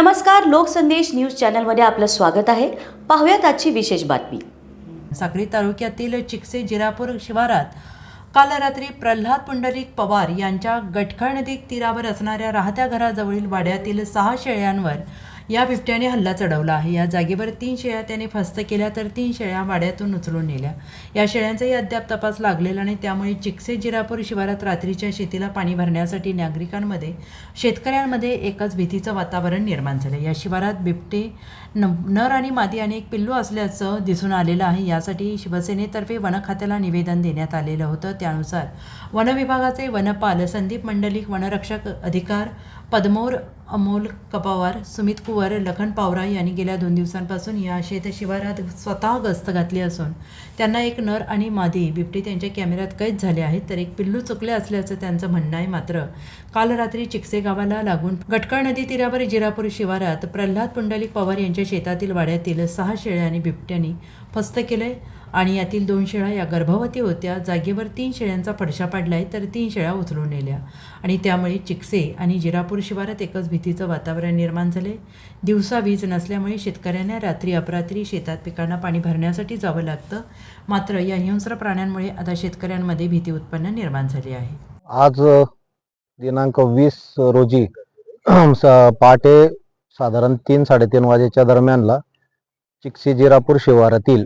नमस्कार लोकसंदेश न्यूज चॅनलमध्ये आपलं स्वागत आहे. पाहूयात आजची विशेष बातमी. साक्री तालुक्यातील चिकसे जिरापूर शिवारात काल रात्री प्रल्हाद पुंडलिक पवार यांच्या गटखळ नदी तीरावर असणाऱ्या राहत्या घराजवळील वाड्यातील सहा शेळ्यांवर या बिबट्याने हल्ला चढवला आहे. या जागेवर तीन शेळ्या त्याने फस्त केल्या तर तीन शेळ्या वाड्यातून उचलून नेल्या. या शेळ्यांचाही अद्याप तपास लागलेला नाही. त्यामुळे चिकसे जिरापूर शिवारात रात्रीच्या शेतीला पाणी भरण्यासाठी नागरिकांमध्ये शेतकऱ्यांमध्ये एकच भीतीचं वातावरण निर्माण झालं या शिवारात बिबटे न नर आणि मादी आणि एक पिल्लू असल्याचं दिसून आलेलं आहे. यासाठी शिवसेनेतर्फे वन खात्याला निवेदन देण्यात आलेलं होतं. त्यानुसार वनविभागाचे वनपाल संदीप मंडलिक वनरक्षक अधिकार पदमोर अमोल कपावार सुमित कुवर लखन पावरा यांनी गेल्या दोन दिवसांपासून या शेत शिवारात स्वतः गस्त घातली असून त्यांना एक नर आणि मादी बिबटी त्यांच्या कॅमेऱ्यात कैद झाले आहेत तर एक पिल्लू चुकले असल्याचं त्यांचं म्हणणं आहे मात्र. काल रात्री चिकसे गावाला लागून गटकळ नदी तीरावर जिरापूर शिवारात प्रल्हाद पुंडलिक पवार यांच्या शेतातील वाड्यातील सहा शेळ्या आणि बिबट्यांनी फस्त केलंय. आणि यातील दोन शेळ्या या गर्भवती होत्या. जागेवर तीन शेळ्यांचा फडशा पाडलाय तर तीन शेळ्या उचलून नेल्या. आणि त्यामुळे चिकसे आणि जिरापूर शिवारात एकच भीतीचं वातावरण निर्माण झाले दिवसा वीज नसल्यामुळे शेतकऱ्यांना रात्री अपरात्री शेतात पिकांना पाणी भरण्यासाठी जावं लागतं. मात्र या हिंस्र प्राण्यांमुळे आता शेतकऱ्यांमध्ये भीती उत्पन्न निर्माण झाली आहे. आज दिनांक वीस रोजी स- पहाटे साधारण तीन साडेतीन वाजेच्या दरम्यानला चिकसी जिरापूर शिवारातील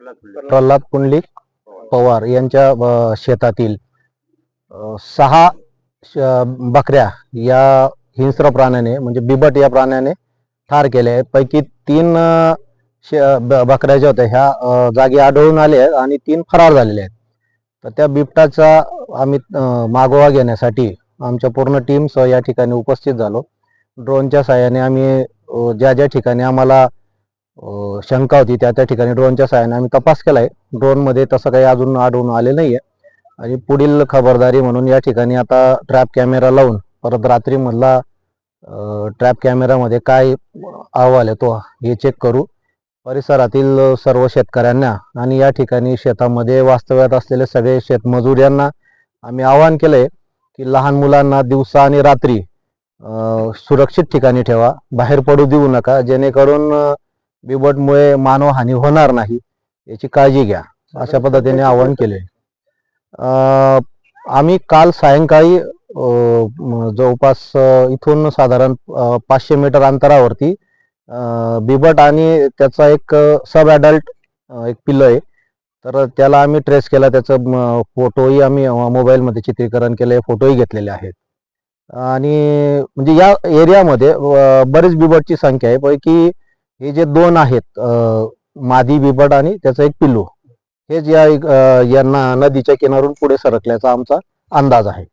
प्रल्हाद पुंडलिक पवार यांच्या शेतातील सहा बकऱ्या या हिंस्र प्राण्याने म्हणजे बिबट या प्राण्याने ठार केले आहेत. पैकी तीन बकऱ्या ज्या होत्या ह्या जागी आढळून आल्या आहेत आणि तीन फरार झालेल्या आहेत. तर त्या बिबटाचा आम्ही मागोवा घेण्यासाठी आमच्या पूर्ण टीमसह या ठिकाणी उपस्थित झालो. ड्रोनच्या साहाय्याने आम्ही ज्या ज्या ठिकाणी आम्हाला शंका होती त्या त्या ठिकाणी ड्रोनच्या साहाय्याने आम्ही तपास केला आहे ड्रोनमध्ये तसं काही अजून आढळून आले नाही आहे आणि पुढील खबरदारी म्हणून या ठिकाणी आता ट्रॅप कॅमेरा लावून परत रात्रीमधला ट्रॅप कॅमेरामध्ये काय अहवाल आहे तो हे चेक करू. परिसरातील सर्व शेतकऱ्यांना आणि या ठिकाणी शेतामध्ये वास्तव्यात असलेले सगळे शेतमजूर यांना आम्ही आवाहन केलंय की लहान मुलांना दिवसा आणि रात्री सुरक्षित ठिकाणी ठेवा. बाहेर पडू देऊ नका. जेणेकरून बिबटमुळे मानवहानी होणार नाही याची काळजी घ्या अशा पद्धतीने आवाहन केले. आम्ही काल सायंकाळी जवळपास इथून साधारण पाचशे मीटर अंतरावरती बिबट आणि त्याचा एक सब अडल्ट एक पिल्लं आहे. तर त्याला आम्ही ट्रेस केला त्याचं फोटोही आम्ही मोबाईलमध्ये चित्रीकरण केले फोटोही घेतलेले आहेत. आणि म्हणजे या एरियामध्ये बरीच बिबटची संख्या आहे. पैकी हे जे दोन आहेत मादी बिबट आणि त्याचं एक पिल्लू हेच या यांना नदीच्या किनारून पुढे सरकल्याचा आमचा अंदाज आहे.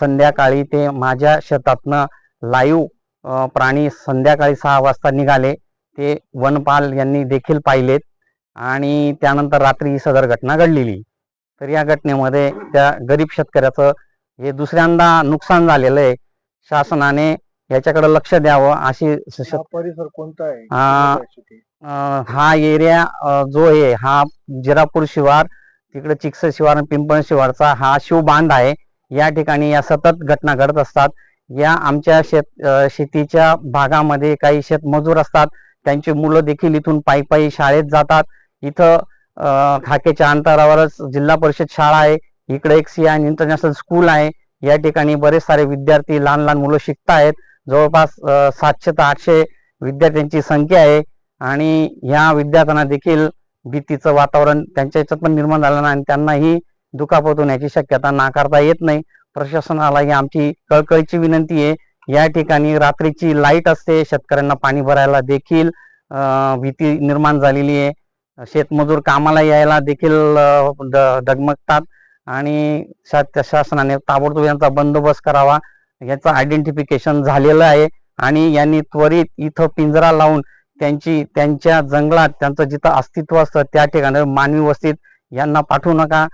संध्याकाळी ते माझ्या शेतातनं लाईव्ह प्राणी संध्याकाळी सहा वाजता निघाले. ते वनपाल यांनी देखील पाहिलेत आणि त्यानंतर रात्री ही सदर घटना घडलेली. तर या घटनेमध्ये त्या गरीब शेतकऱ्याचं हे दुसऱ्यांदा नुकसान झालेलं आहे. शासनाने याच्याकडे लक्ष द्यावं अशी शेत- परिसर कोणता आहे? अं, हा एरिया अं, जो आहे हा जिरापूर शिवार तिकडे चिकस शिवार आणि पिंपळ शिवारचा हा शिवबांध आहे. या ठिकाणी या सतत घटना घडत असतात. या आमच्या शेत अं, शेतीच्या भागामध्ये काही शेतमजूर असतात. त्यांची मुलं देखील इथून पायी पायी शाळेत जातात. इथं अं, हाकेच्या अंतरावरच जिल्हा परिषद शाळा आहे. इकडे एक सियान इंटरनॅशनल स्कूल आहे. या ठिकाणी बरेच सारे विद्यार्थी लहान लहान मुलं शिकतायत जवळपास सातशे ते आठशे विद्यार्थ्यांची संख्या आहे आणि ह्या विद्यार्थ्यांना देखील भीतीचं वातावरण त्यांच्या याच्यात पण निर्माण झालं नाही आणि त्यांनाही दुखापत होण्याची शक्यता नाकारता येत नाही. प्रशासनाला ही आमची कळकळीची विनंती आहे. या ठिकाणी रात्रीची लाइट असते शेतकऱ्यांना पाणी भरायला देखील भीती निर्माण झालेली आहे. शेतमजूर कामाला यायला देखील डगमगतात आणि शा- त्या शासनाने ताबडतोब यांचा बंदोबस्त करावा. याचं आयडेंटिफिकेशन झालेलं आहे. आणि यांनी त्वरित इथं पिंजरा लावून त्यांची त्यांच्या जंगलात त्यांचं जिथं अस्तित्व असतं त्या ठिकाणी मानवी वस्तीत यांना पाठवू नका.